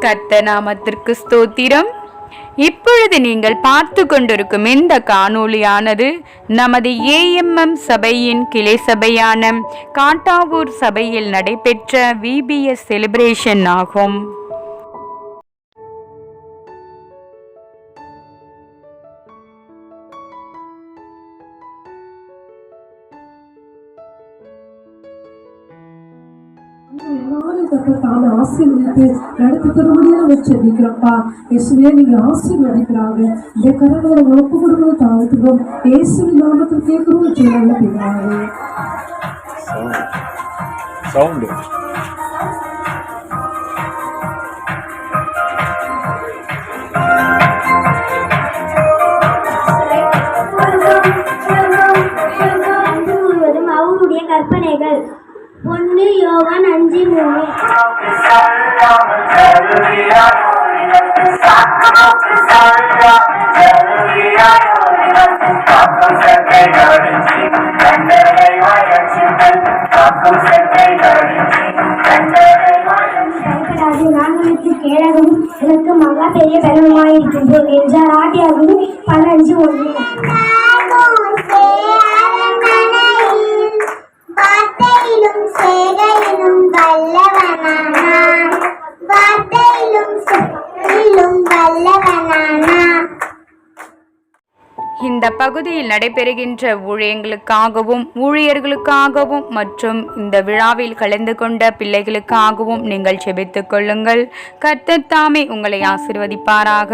கத்த நாமத்திற்கு ஸ்தோத்திரம். இப்பொழுது நீங்கள் பார்த்து கொண்டிருக்கும் இந்த காணொளியானது நமது ஏஎம்எம் சபையின் கிளை சபையான காட்டாவூர் சபையில் நடைபெற்ற விபிஎஸ் செலிப்ரேஷன் ஆகும். எல்லாரும் கத்த தாமே ஆசீர்வதித்து நடத்தி தரும்படியாக வச்சு ஜெபிக்கிறோம்ப்பா இயேசுவே ஆசீர்வதிக்கிறாங்க. இந்த கரங்களை ஒப்பு கொடுக்கணும் தாழ்த்துகிறோம் இயேசுவின் நாமத்தில் கேட்கிறோம் சொல்லுங்க சவுண்டு. கற்பனைகள். ஒன்று யோவான் அஞ்சு மூணு. பயப்படாது நான் எனக்கு மகா பெரிய பலமாயிருக்கின்றேன் என்றார் ஆட்டியாகவும் இந்த பகுதியில் நடைபெறுகின்ற ஊழியங்களுக்காகவும் ஊழியர்களுக்காகவும் மற்றும் இந்த விழாவில் கலந்து கொண்ட பிள்ளைகளுக்காகவும் நீங்கள் செபித்துக் கொள்ளுங்கள். கர்த்தர் உங்களை ஆசிர்வதிப்பாராக.